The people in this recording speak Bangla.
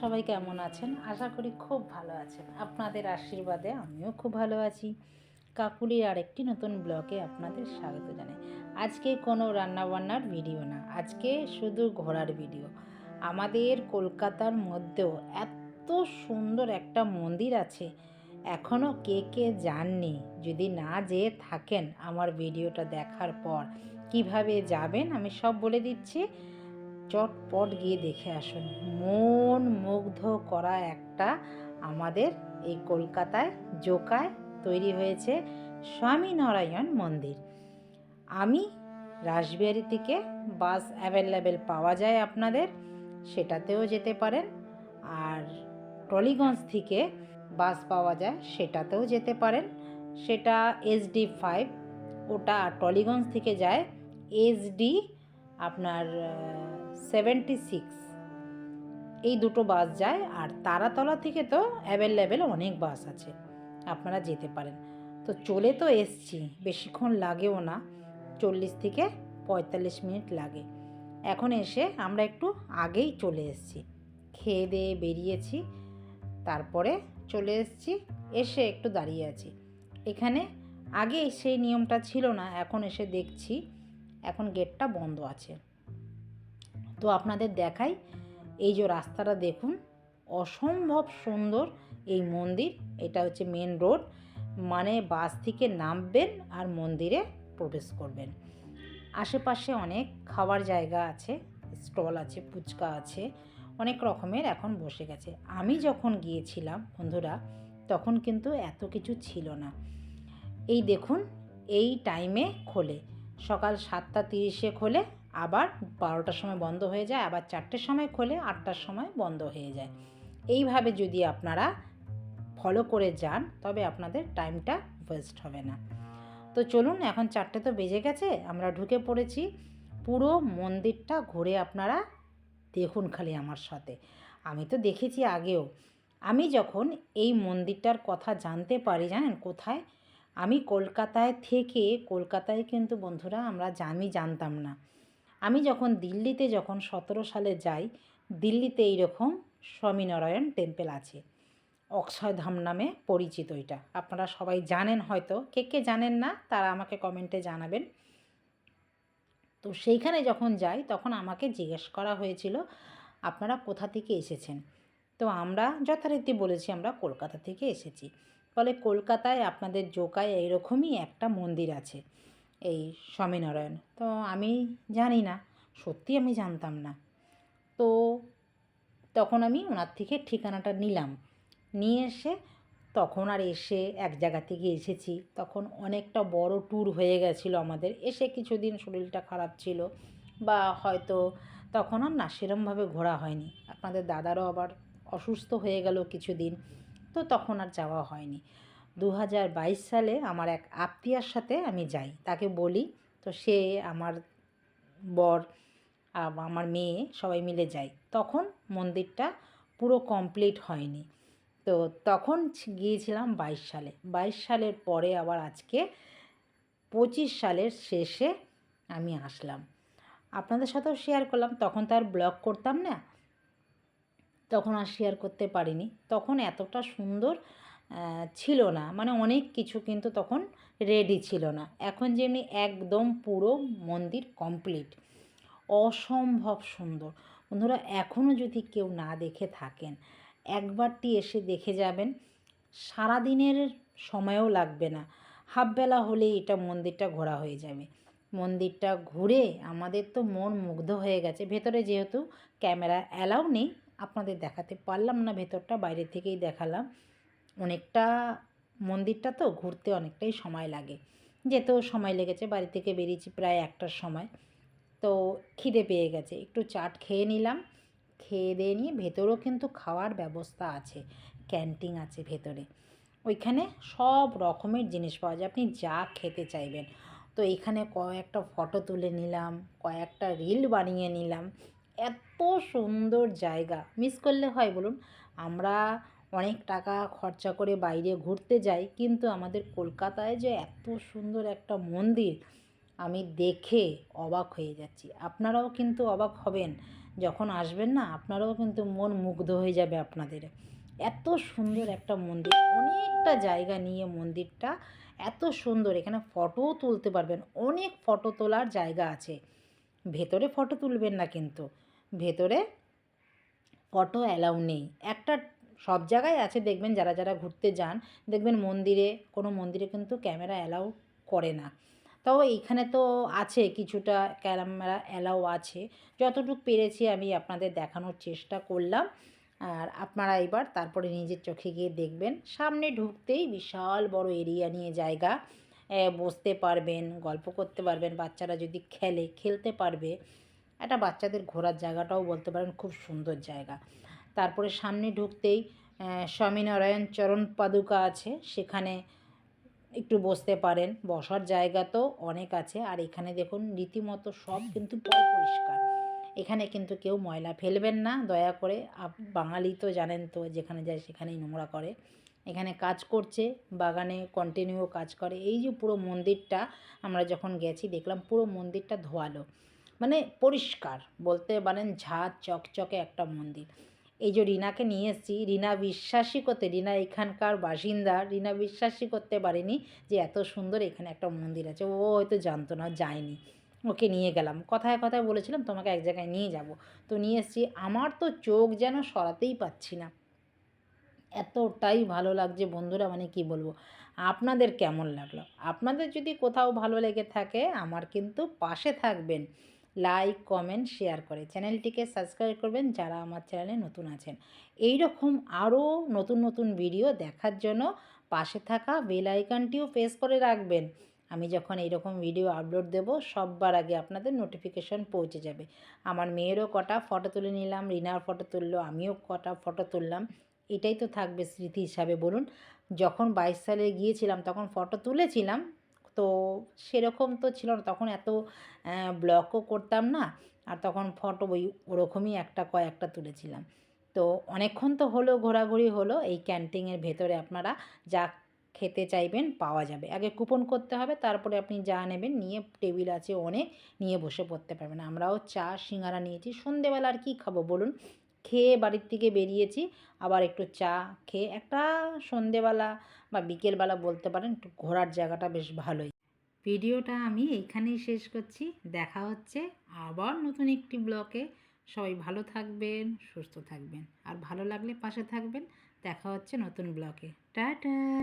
সবাই কেমন আছেন? আশা করি খুব ভালো আছেন। আপনাদের আশীর্বাদে আমিও খুব ভালো আছি। কাকুলির আরেকটি নতুন ব্লগে আপনাদের স্বাগত জানাই। আজকে কোনো রান্নাবান্নার ভিডিও না, আজকে শুধু ঘোরার ভিডিও। আমাদের কলকাতার মধ্যেও এত সুন্দর একটা মন্দির আছে এখনও কে কে যাননি? যদি না যেয়ে থাকেন আমার ভিডিওটা দেখার পর, কীভাবে যাবেন আমি সব বলে দিচ্ছি। চটপট গিয়ে দেখে আসুন। মন মুগ্ধ করা একটা আমাদের এই কলকাতায় জোকায় তৈরি হয়েছে স্বামীনারায়ণ মন্দির। আমি রাসবিহারি থেকে বাস অ্যাভেলেবেল পাওয়া যায় আপনাদের, সেটাতেও যেতে পারেন। আর টলিগঞ্জ থেকে বাস পাওয়া যায়, সেটাতেও যেতে পারেন। সেটা এসডি ফাইভ, ওটা টলিগঞ্জ থেকে যায়। এসডি আপনার সেভেন্টি সিক্স। এই দুটো বাস যায় আর তারাতলা থেকে তো অ্যাভেলেবেল অনেক বাস আছে। আপনারা যেতে পারেন। তো চলে তো এসছি, বেশিক্ষণ লাগেও না। চল্লিশ থেকে পঁয়তাল্লিশ মিনিট লাগে। এখন এসে আমরা একটু আগেই চলে এসেছি। খেয়ে দিয়ে বেরিয়েছি, তারপরে চলে এসেছি, এসে একটু দাঁড়িয়ে আছি। এখানে আগে সেই নিয়মটা ছিল না, এখন এসে দেখছি, এখন গেটটা বন্ধ আছে। তো আপনাদের দেখাই এই যে রাস্তাটা দেখুন, অসম্ভব সুন্দর এই মন্দির। এটা হচ্ছে মেন রোড মানে বাস থেকে নামবেন আর মন্দিরে প্রবেশ করবেন। আশেপাশে অনেক খাওয়ার জায়গা আছে, স্টল আছে, ফুচকা আছে, অনেক রকমের এখন বসে গেছে। আমি যখন গিয়েছিলাম বন্ধুরা, তখন কিন্তু এত কিছু ছিল না। এই দেখুন, এই টাইমে খোলে। সকাল সাতটা তিরিশে খোলে আবার বারোটার সময় বন্ধ হয়ে যায়, আবার চারটের সময় খোলে, আটটার সময় বন্ধ হয়ে যায়। এইভাবে যদি আপনারা ফলো করে যান, তবে আপনাদের টাইমটা ওয়েস্ট হবে না। তো চলুন, এখন চারটে তো বেজে গেছে, আমরা ঢুকে পড়েছি। পুরো মন্দিরটা ঘুরে আপনারা দেখুন খালি আমার সাথে। আমি তো দেখেছি আগেও। আমি যখন এই মন্দিরটার কথা জানতে পারি, জানেন কোথায়? আমি কলকাতায় থেকে, কলকাতায় কিন্তু বন্ধুরা আমরা আমি জানতাম না। আমি যখন দিল্লিতে যখন সতেরো সালে যাই, দিল্লিতে এইরকম স্বামীনারায়ণ টেম্পেল আছে। অক্ষয়ধাম নামে পরিচিত এটা। আপনারা সবাই জানেন হয়তো। কে কে জানেন না, তারা আমাকে কমেন্টে জানাবেন। তো সেইখানে যখন যাই, তখন আমাকে জিজ্ঞেস করা হয়েছিল, আপনারা কোথা থেকে এসেছেন? তো আমরা যথারীতি বলেছি, আমরা কলকাতা থেকে এসেছি। ফলে কলকাতায় আপনাদের জোকায় এইরকমই একটা মন্দির আছে। এই স্বামীনারায়ণ। তো আমি জানি না, সত্যি আমি জানতাম না। তো তখন আমি ওনার থেকে ঠিকানাটা নিলাম। নিয়ে এসে তখন আর এসে এক জায়গা থেকে এসেছি। তখন অনেকটা বড় ট্যুর হয়ে গেছিল আমাদের। এসে কিছুদিন শরীরটা খারাপ ছিল বা হয়তো তখন আর না সেরমভাবে ঘোরা হয়নি। আপনাদের দাদারও আবার অসুস্থ হয়ে গেল কিছুদিন। তো তখন আর যাওয়া হয়নি। দু হাজার বাইশ সালে আমার এক আত্মীয়ার সাথে আমি যাই। তাকে বলি, তো সে আমার বর আমার মেয়ে সবাই মিলে যাই। তখন মন্দিরটা পুরো কমপ্লিট হয়নি। তো তখন গিয়েছিলাম বাইশ সালে। বাইশ সালের পরে আবার আজকে পঁচিশ সালের শেষে আমি আসলাম। আপনাদের সাথেও শেয়ার করলাম, তখন তো আর ব্লগ করতাম না। তখন আর শেয়ার করতে পারিনি। তখন এতটা সুন্দর ছিল না। মানে অনেক কিছু কিন্তু তখন রেডি ছিল না। এখন যেমনি একদম পুরো মন্দির কমপ্লিট অসম্ভব সুন্দর। বন্ধুরা এখনও যদি কেউ না দেখে থাকেন, একবারটি এসে দেখে যাবেন, সারাদিনের সময়ও লাগবে না। হাফবেলা হলেই এটা মন্দিরটা ঘোরা হয়ে যাবে। মন্দিরটা ঘুরে আমাদের তো মন মুগ্ধ হয়ে গেছে। ভেতরে যেহেতু ক্যামেরা অ্যালাউ নেই, আপনাদের দেখাতে পারলাম না, ভেতরটা বাইরে থেকেই দেখালাম। অনেকটা মন্দিরটা তো ঘুরতে অনেকটাই সময় লাগে। যেতেও সময় লেগেছে, বাড়ি থেকে বেরিয়েছি প্রায় একটার সময়। তো খিদে পেয়ে গেছে, একটু চাট খেয়ে নিলাম। খেয়ে দিয়ে নিয়ে ভেতরেও কিন্তু খাওয়ার ব্যবস্থা আছে, ক্যান্টিন আছে ভেতরে। ওইখানে সব রকমের জিনিস পাওয়া যায়, আপনি যা খেতে চাইবেন। তো এখানে কয়েকটা ফটো তুলে নিলাম, কয়েকটা রিল বানিয়ে নিলাম। এত সুন্দর জায়গা, মিস করলে হয় বলুন। আমরা অনেক টাকা খরচা করে বাইরে ঘুরতে যাই, কিন্তু আমাদের কলকাতায় যে এত সুন্দর একটা মন্দির, আমি দেখে অবাক হয়ে যাচ্ছি। আপনারাও কিন্তু অবাক হবেন, যখন আসবেন না, আপনারাও কিন্তু মন মুগ্ধ হয়ে যাবে আপনাদের। এত সুন্দর একটা মন্দির, অনেকটা জায়গা নিয়ে মন্দিরটা এত সুন্দর, এখানে ফটোও তুলতে পারবেন, অনেক ফটো তোলার জায়গা আছে। ভেতরে ফটো তুলবেন না কিন্তু, ভেতরে ফটো অ্যালাউ নেই। একটা সব জায়গায় আছে, দেখবেন যারা যারা ঘুরতে যান, দেখবেন মন্দিরে, কোনো মন্দিরে কিন্তু ক্যামেরা অ্যালাউ করে না। তাও এইখানে তো আছে কিছুটা ক্যামেরা অ্যালাউ আছে। যতটুকু পেরেছি আমি আপনাদের দেখানোর চেষ্টা করলাম। আর আপনারা এবার তারপরে নিজের চোখে গিয়ে দেখবেন। সামনে ঢুকতেই বিশাল বড় এরিয়া নিয়ে জায়গা। বসতে পারবেন, গল্প করতে পারবেন, বাচ্চারা যদি খেলে, খেলতে পারবে। একটা বাচ্চাদের ঘোরার জায়গাটাও বলতে পারেন খুব সুন্দর জায়গা। তারপরে সামনে ঢুকতেই স্বামীনারায়ণ চরণ পাদুকা আছে, সেখানে একটু বসতে পারেন। বসার জায়গা তো অনেক আছে। আর এখানে দেখুন, রীতিমতো সব কিন্তু পরিষ্কার। এখানে কিন্তু কেউ ময়লা ফেলবেন না, দয়া করে। আপ- বাঙালি তো জানেন তো, যেখানে যায় সেখানেই নোংরা করে। এখানে কাজ করছে, বাগানে কন্টিনিউ কাজ করে। এই যে পুরো মন্দিরটা, আমরা যখন গেছি, দেখলাম পুরো মন্দিরটা ধোয়ালো। মানে পরিষ্কার, বলতে পারেন ঝাঁ চকচকে একটা মন্দির। এই যে রিনাকে নিয়ে এসেছি, রিনা বিশ্বাসই করতে, রিনা এখানকার বাসিন্দা, রিনা বিশ্বাসই করতে পারেনি যে এত সুন্দর এখানে একটা মন্দির আছে। ও হয়তো জানতো না, যায়নি। ওকে নিয়ে গেলাম। কথায় কথায় বলেছিলাম, তোমাকে এক জায়গায় নিয়ে যাব। তো নিয়ে এসেছি। আমার তো চোখ যেন সরাতেই পাচ্ছি না। এতটাই ভালো লাগছে। বন্ধুরা মানে কি বলব? আপনাদের কেমন লাগল? আপনাদের যদি কোথাও ভালো লেগে থাকে, আমার কিন্তু পাশে থাকবেন। লাইক কমেন্ট শেয়ার করে। চ্যানেলটিকে সাবস্ক্রাইব করবেন যারা আমার চ্যানেলে নতুন আছেন। এই রকম আরও নতুন নতুন ভিডিও দেখার জন্য পাশে থাকা বেল আইকনটিও প্রেস করে রাখবেন। আমি যখন এইরকম ভিডিও আপলোড দেব, সববার আগে আপনাদের নোটিফিকেশন পৌঁছে যাবে। আমার মেয়েরও কটা ফটো তুলে নিলাম, রিনার ফটো তুললো, আমিও কটা ফটো তুললাম। এটাই তো থাকবে স্মৃতি হিসাবে বলুন। যখন বাইশ সালে গিয়েছিলাম, তখন ফটো তুলেছিলাম তো সেরকম তো ছিল না। তখন এত ব্লগও করতাম না। আর তখন ফটো ওই ওরকমই একটা কয়েকটা তুলেছিলাম। তো অনেকক্ষণ তো হলো, ঘোরাঘুরি হলো। এই ক্যান্টিনের ভেতরে আপনারা যা খেতে চাইবেন পাওয়া যাবে। আগে কুপন করতে হবে, তারপরে আপনি যা নেবেন নিয়ে টেবিল আছে অনেক নিয়ে বসে পড়তে পারবেন। আমরাও চা, সিঙ্গারা নিয়েছি। সন্ধেবেলা আর কী খাব বলুন? খেয়ে বাড়ির থেকে বেরিয়েছি, আবার একটু চা খেয়ে একটা সন্ধেবেলা বা বিকেলবেলা বলতে পারেন, একটু ঘোরার জায়গাটা বেশ ভালোই। ভিডিওটা আমি এইখানেই শেষ করছি। দেখা হচ্ছে আবার নতুন একটি ব্লকে সবাই ভালো থাকবেন, সুস্থ থাকবেন। আর ভালো লাগলে পাশে থাকবেন। দেখা হচ্ছে নতুন ব্লকে টাটা!